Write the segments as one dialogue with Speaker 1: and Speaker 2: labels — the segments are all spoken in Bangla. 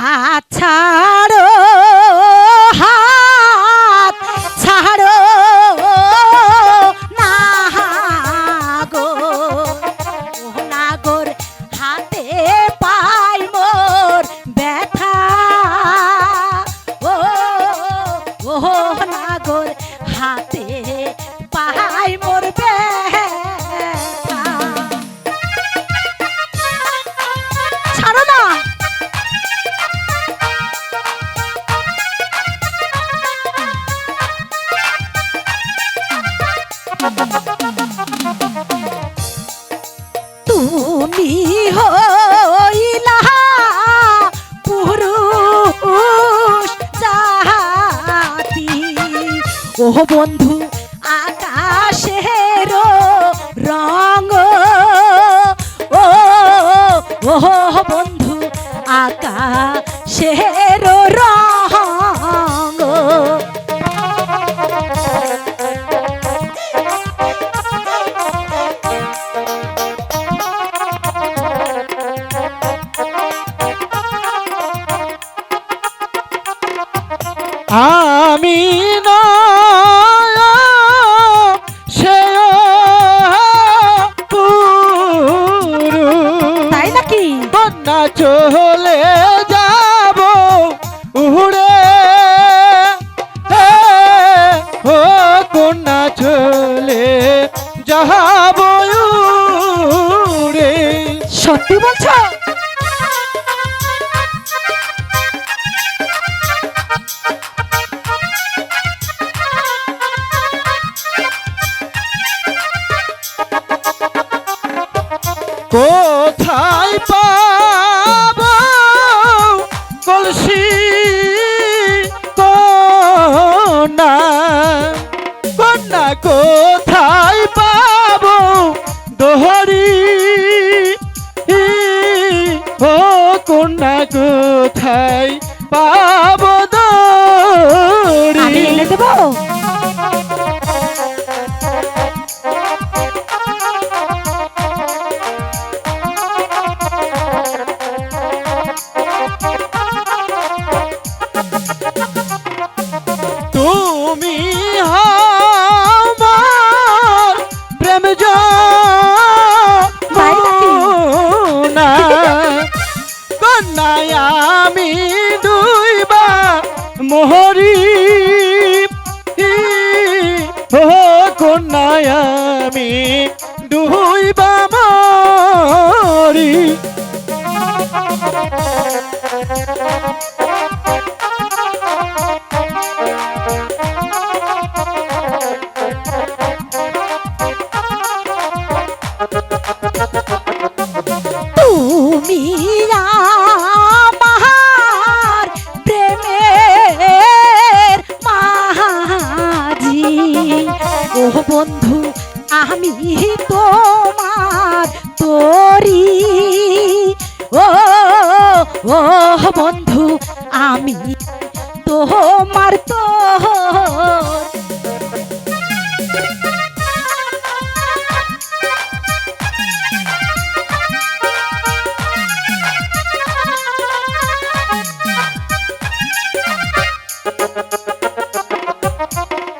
Speaker 1: হাত তুমি হইলা পুরুষ জাতি। ও বন্ধু আকাশের রঙ। ও ও বন্ধু আকাশের
Speaker 2: আমি
Speaker 1: নাকি?
Speaker 2: বন্যা চলে যাব উড়ে ও কন্যা চলে যাব উড়ে
Speaker 1: সত্যি বলছো?
Speaker 2: কোথায় পাব? কলসি কন্যা কন্যা কোথায় পাব? দোহরি ও কন্যা কোথায় পাব? মোহরি। কন্যায় আমি দুই মরি
Speaker 1: ও বন্ধু আমি তোমার তোর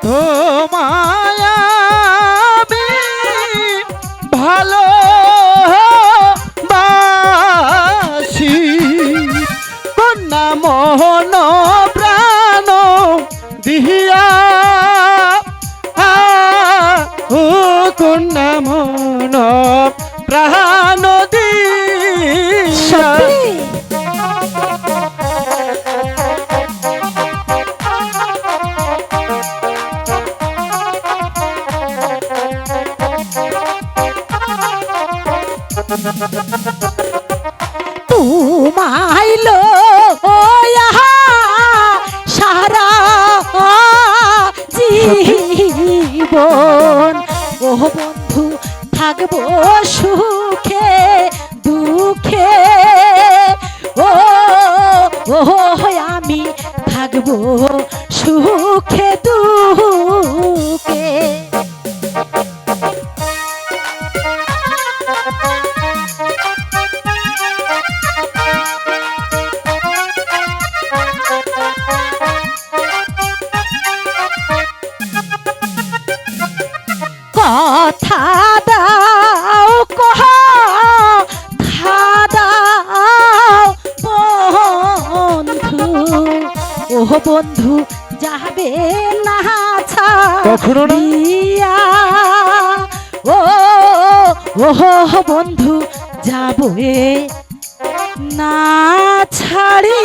Speaker 2: তোমায় কন্যা মোহন প্রাণ দিহিয়া কন্যা মোহন প্রাণ দিয়া
Speaker 1: ও বন্ধু যাবে না
Speaker 2: কখনো না।
Speaker 1: ও ও বন্ধু যাবে না ছাড়ি